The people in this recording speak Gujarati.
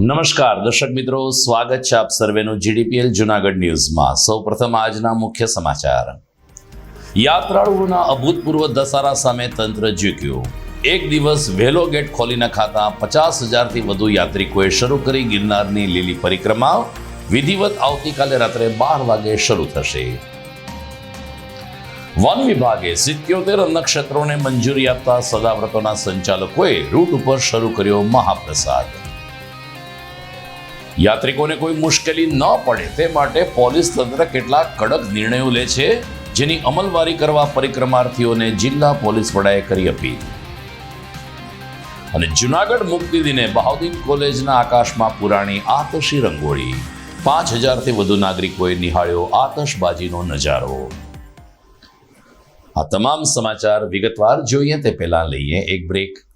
નમસ્કાર, દર્શક મિત્રો, સ્વાગત છે આપ સર્વેનું જીડીપીએલ જુનાગઢ ન્યૂઝમાં. સૌપ્રથમ આજના મુખ્ય સમાચાર. યાત્રાળુઓના અભૂતપૂર્વ દસારા સામે તંત્ર ઝૂક્યું. એક દિવસ વહેલો ગેટ ખોલી નખાતા પચાસ હજારથી વધુ યાત્રિકોએ શરૂ કરી ગિરનારની લીલી પરિક્રમા. વિધિવત આવતીકાલે રાત્રે બાર વાગે શરૂ થશે. વન વિભાગે સિત્યોતેર નક્ષત્રોને મંજૂરી આપતા સદાવ્રતોના સંચાલકોએ રૂટ ઉપર શરૂ કર્યો મહાપ્રસાદ. યાત્રિકોને કોઈ મુશ્કેલી ન પડે તે માટે પોલીસ તંત્ર કેટલાક કડક નિર્ણયો લે છે, જેની અમલવારી કરવા પરિક્રમાર્થીઓને જિલ્લા પોલીસ વડાએ કરી અપીલ. અને જુનાગઢ મુક્તિ દિને બહાઉદ્દીન કોલેજના આકાશમાં પુરાણી આતશી રંગોળી. પાંચ હજારથી વધુ નાગરિકોએ નિહાળ્યો આતશબાજીનો નજારો. આ તમામ સમાચાર વિગતવાર જોઈએ તે પહેલાં લઈએ એક બ્રેક.